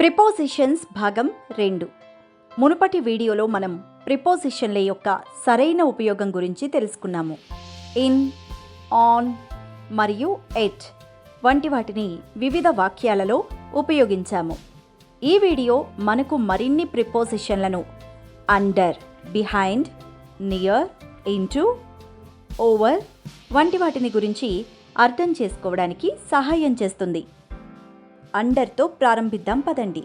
Prepositions భాగం రెండు. మునుపటి వీడియోలో మనం ప్రిపోజిషన్ల యొక్క సరైన ఉపయోగం గురించి తెలుసుకున్నాము. ఇన్ ఆన్ మరియు ఎట్ వంటి వాటిని వివిధ వాక్యాలలో ఉపయోగించాము. ఈ వీడియో మనకు మరిన్ని ప్రిపోజిషన్లను under behind near into over వంటి వాటిని గురించి అర్థం చేసుకోవడానికి సహాయం చేస్తుంది. అండర్తో ప్రారంభిద్దాం పదండి.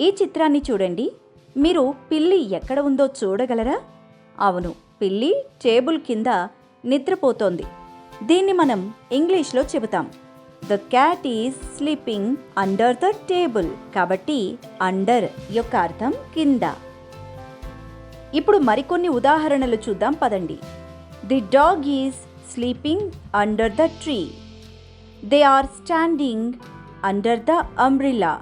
ఈ చిత్రాన్ని చూడండి. మీరు పిల్లి ఎక్కడ ఉందో చూడగలరా? అవును పిల్లి టేబుల్ కింద నిద్రపోతోంది. దీన్ని మనం ఇంగ్లీష్లో చెబుతాం. The cat is sleeping under the table కాబట్టి అండర్ యొక్క అర్థం కింద. ఇప్పుడు మరికొన్ని ఉదాహరణలు చూద్దాం పదండి. The dog is sleeping under the tree they are standing under the umbrella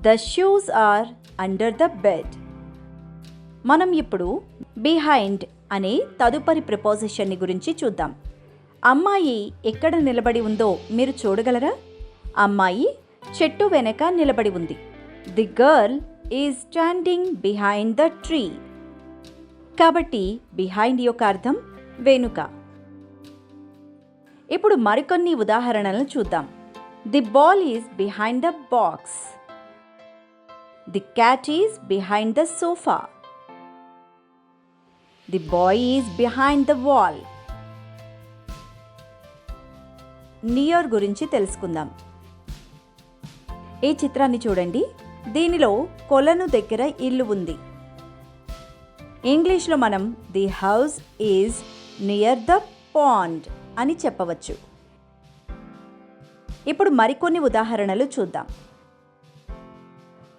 the shoes are under the bed మనం ఇప్పుడు బిహైండ్ అనే తదుపరి ప్రిపోజిషన్ని గురించి చూద్దాం. అమ్మాయి ఎక్కడ నిలబడి ఉందో మీరు చూడగలరా? అమ్మాయి చెట్టు వెనక నిలబడి ఉంది. The girl is standing behind the tree కాబట్టి బిహైండ్ యొక్క అర్థం వెనుక. ఇప్పుడు మరికొన్ని ఉదాహరణలను చూద్దాం. The ball is behind the box the cat is behind the sofa the boy is behind the wall near గురించి తెలుసుకుందాం. ఈ చిత్రాన్ని చూడండి. దీనిలో కొలను దగ్గర ఇల్లు ఉంది. ఇంగ్లీష్లో మనం the house is near the pond అని చెప్పవచ్చు. ఇప్పుడు మరికొన్ని ఉదాహరణలు చూద్దాం.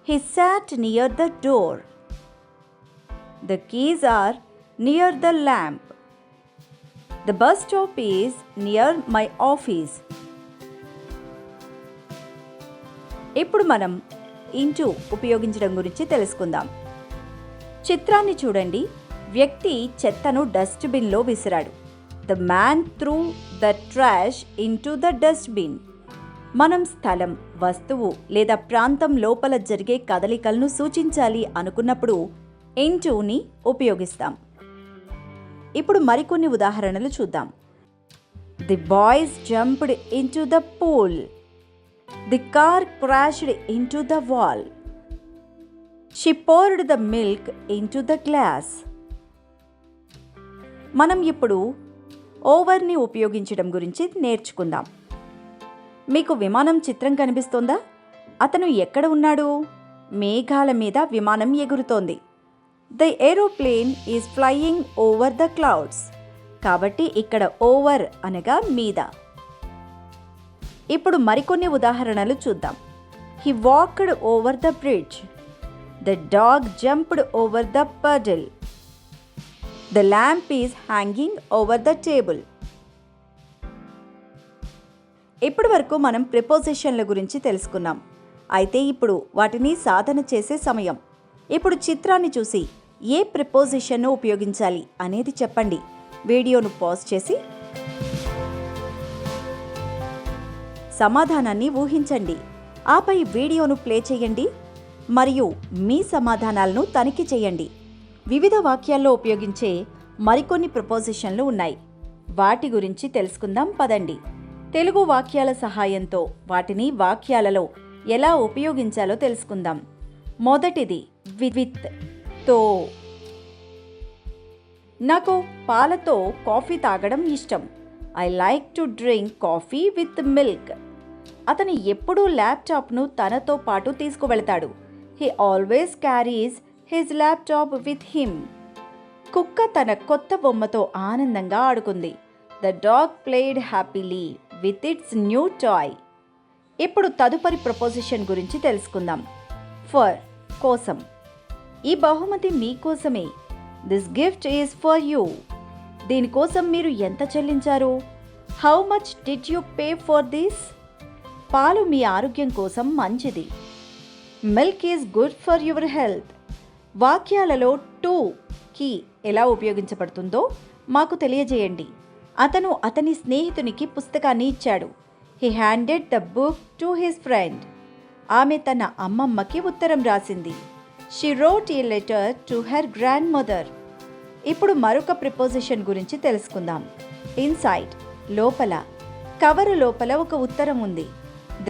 He sat near the door the keys are near the lamp the bus stop is near my office ఇప్పుడు మనం ఇంటూ ఉపయోగించడం గురించి తెలుసుకుందాం. చిత్రాన్ని చూడండి. వ్యక్తి చెత్తను డస్ట్బిన్లో విసిరాడు. The man threw the trash into the dustbin మనం స్థలం వస్తువు లేదా ప్రాంతం లోపల జరిగే కదలికలను సూచించాలి అనుకున్నప్పుడు ఇంటూని ఉపయోగిస్తాం. ఇప్పుడు మరికొన్ని ఉదాహరణలు చూద్దాం. The boys jumped into the pool the car crashed into the wall she poured the milk into the glass మనం ఇప్పుడు ఓవర్ని ఉపయోగించడం గురించి నేర్చుకుందాం. మీకు విమానం చిత్రం కనిపిస్తోందా? అతను ఎక్కడ ఉన్నాడు? మేఘాల మీద విమానం ఎగురుతోంది. The aeroplane is flying over the clouds కాబట్టి ఇక్కడ ఓవర్ అనగా మీద. ఇప్పుడు మరికొన్ని ఉదాహరణలు చూద్దాం. He walked over the bridge the dog jumped over the hurdle the lamp is hanging over the table ఇప్పటి వరకు మనం ప్రిపోజిషన్ల గురించి తెలుసుకున్నాం. అయితే ఇప్పుడు వాటిని సాధన చేసే సమయం. ఇప్పుడు చిత్రాన్ని చూసి ఏ ప్రిపోజిషన్ను ఉపయోగించాలి అనేది చెప్పండి. వీడియోను పాజ్ చేసి సమాధానాన్ని ఊహించండి. ఆపై వీడియోను ప్లే చేయండి. మరియు మీ సమాధానాలను తనిఖీ చేయండి. వివిధ వాక్యాల్లో ఉపయోగించే మరికొన్ని ప్రపోజిషన్లు ఉన్నాయి. వాటి గురించి తెలుసుకుందాం పదండి. తెలుగు వాక్యాల సహాయంతో వాటిని వాక్యాలలో ఎలా ఉపయోగించాలో తెలుసుకుందాం. మొదటిది విత్తో. నాకు పాలతో కాఫీ తాగడం ఇష్టం. I like to drink coffee with milk. అతను ఎప్పుడూ ల్యాప్టాప్ను తనతో పాటు తీసుకువెళతాడు. He always carries his laptop with him కుక్క తన కొత్త బొమ్మతో ఆనందంగా ఆడుకుంది. The dog played happily with its new toy ఇప్పుడు తదుపరి ప్రపోజిషన్ గురించి తెలుసుకుందాం. ఫర్ కోసం. ఈ బహుమతి మీకోసమే this gift is for you దీనికోసం మీరు ఎంత చెల్లించారు? How much did you pay for this పాలు మీ ఆరోగ్యం కోసం మంచిది. Milk is good for your health వాక్యాలలో to కి ఎలా ఉపయోగించబడుతుందో మాకు తెలియజేయండి. అతను అతని స్నేహితునికి పుస్తకాన్ని ఇచ్చాడు. He handed the book to his friend ఆమె తన అమ్మమ్మకి ఉత్తరం రాసింది. She wrote a letter to her grandmother ఇప్పుడు మరొక ప్రిపోజిషన్ గురించి తెలుసుకుందాం. ఇన్సైడ్ లోపల కవరు లోపల ఒక ఉత్తరం ఉంది.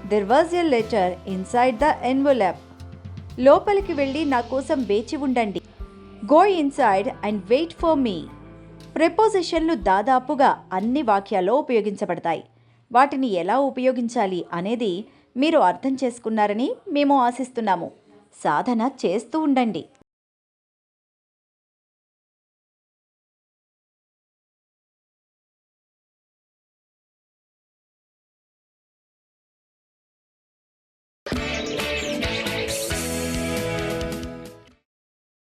There was a letter inside the envelope లోపలికి వెళ్ళి నా కోసం వేచి ఉండండి. Go inside and wait for me ప్రిపోజిషన్లు దాదాపుగా అన్ని వాక్యాల్లో ఉపయోగించబడతాయి. వాటిని ఎలా ఉపయోగించాలి అనేది మీరు అర్థం చేసుకున్నారని మేము ఆశిస్తున్నాము. సాధన చేస్తూ ఉండండి.